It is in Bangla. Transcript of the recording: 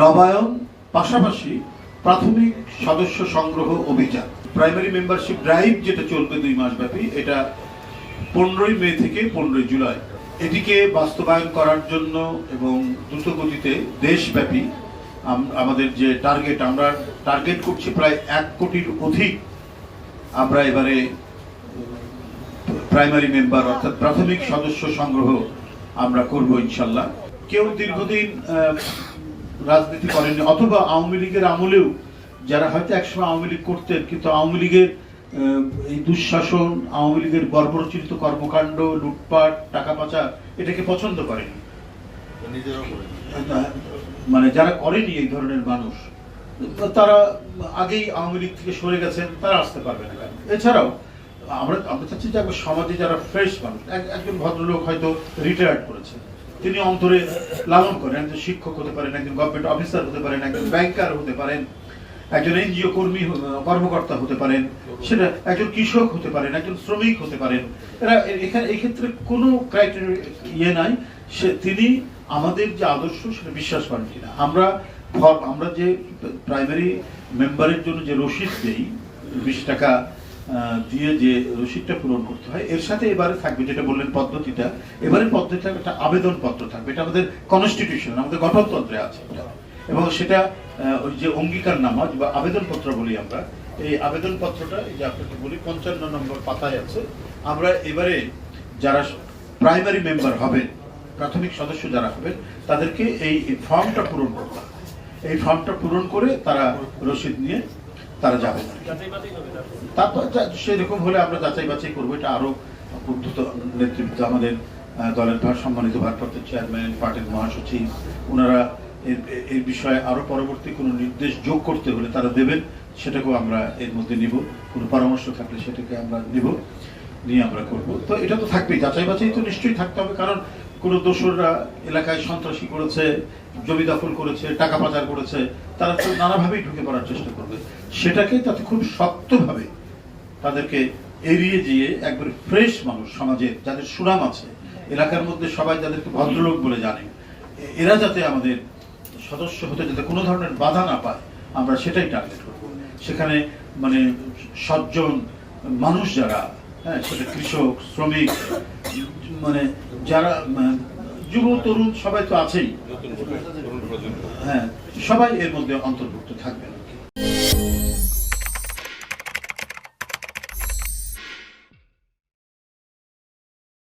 নবায়ন, পাশাপাশি প্রাথমিক সদস্য সংগ্রহ অভিযান। প্রাইমারি মেম্বারশিপ ড্রাইভ যেটা চলবে দুই মাস ব্যাপী, এটা পনেরোই মে থেকে পনেরোই জুলাই। এটিকে বাস্তবায়ন করার জন্য এবং দ্রুত গতিতে দেশব্যাপী আমাদের যে টার্গেট আমরা টার্গেট করছি প্রায় এক কোটির অধিক। আমরা এবারে প্রাইমারি মেম্বার অর্থাৎ প্রাথমিক সদস্য সংগ্রহ আমরা করব ইনশাল্লাহ। কেউ দীর্ঘদিন রাজনীতি করেননি অথবা আওয়ামী লীগের আমলেও যারা হয়তো একসময় আওয়ামী লীগ করতেন কিন্তু আওয়ামী লীগের এই দুঃশাসন আওয়ামী লীগের বর্বরচিত কর্মকাণ্ড লুটপাট টাকা পাচার এটাকে পছন্দ করেনি মানে যারা করেনি এই ধরনের মানুষ তারা আগেই আওয়ামী লীগ থেকে সরে গেছেন তারা আসতে পারবে না এছাড়াও আমরা আমরা চাচ্ছি যে সমাজে যারা ফ্রেশ মানুষ এক- একজন ভদ্রলোক হয়তো রিটায়ার্ড করেছেন। তিনি অন্তরে লালন করেন, একজন শিক্ষক হতে পারেন, একজন গভর্নমেন্ট অফিসার হতে পারেন, একজন ব্যাংকার হতে পারেন, একজন এনজিও কর্মী, কর্মকর্তা হতে পারেন, সেটা একজন কৃষক হতে পারেন, একজন শ্রমিক হতে পারেন। এরা এখানে, এই ক্ষেত্রে কোনো ক্রাইটেরিয়া ইয়ে নাই। সে, তিনি আমাদের যে আদর্শ, সেটা বিশ্বাস করেন কিনা। আমরা আমরা যে প্রাইমারি মেম্বারের জন্য যে রসিদ দেই, বিশ টাকা দিয়ে যে রসিদটা পূরণ করতে হয়, এর সাথে এবারে থাকবে যেটা বললেন পদ্ধতিটা, এবারে পদ্ধতিটা একটা আবেদন পত্র থাকবে। এটা আমাদের কনস্টিটিউশন আমাদের গঠনতন্ত্রে আছে এবং সেটা ওই যে অঙ্গীকার নামা বা আবেদন পত্র বলি আমরা, এই আবেদন পত্রটা এই যে আপনাকে বলি, পঞ্চান্ন নম্বর পাতায় আছে। আমরা এবারে যারা প্রাইমারি মেম্বার হবেন, প্রাথমিক সদস্য যারা হবেন, তাদেরকে এই ফর্মটা পূরণ করতে এই ফর্মটা পূরণ করে তারা রসিদ নিয়ে তারা যাবেন তারপর। যা- সেরকম হলে আমরা যাচাই বাছাই করব। এটা আরও উদ্ধত নেতৃত্ব আমাদের দলের ভার সম্মানিত ভারপ্রাপ্ত চেয়ারম্যান পার্টির মহাসচিব ওনারা এর- বিষয়ে আরও পরবর্তী কোনো নির্দেশ যোগ করতে হলে তারা দেবেন সেটাকেও আমরা এর মধ্যে নিব। কোনো পরামর্শ থাকলে সেটাকে আমরা নিব নিয়ে আমরা করব। তো এটা তো থাকবেই। যাচাই বাছাই তো নিশ্চয়ই থাকতে হবে কারণ কোনো দোসররা এলাকায় সন্ত্রাসী করেছে, জমি দখল করেছে, টাকা পাচার করেছে, তারা তো নানাভাবেই ঢুকে পড়ার চেষ্টা করবে। সেটাকে যাতে খুব শক্তভাবে তাদেরকে এড়িয়ে গিয়ে একবার ফ্রেশ মানুষ সমাজের যাদের সুনাম আছে, এলাকার মধ্যে সবাই যাদেরকে ভদ্রলোক বলে জানে এরা যাতে আমাদের সদস্য হতে যাতে কোনো ধরনের বাধা না পায়, আমরা সেটাই টার্গেট করব। সেখানে মানে সজ্জন মানুষ যারা হ্যাঁ সেটা কৃষক, শ্রমিক মানে যারা মানে, যুব তরুণ সবাই তো আছেই। হ্যাঁ সবাই এর মধ্যে অন্তর্ভুক্ত থাকবে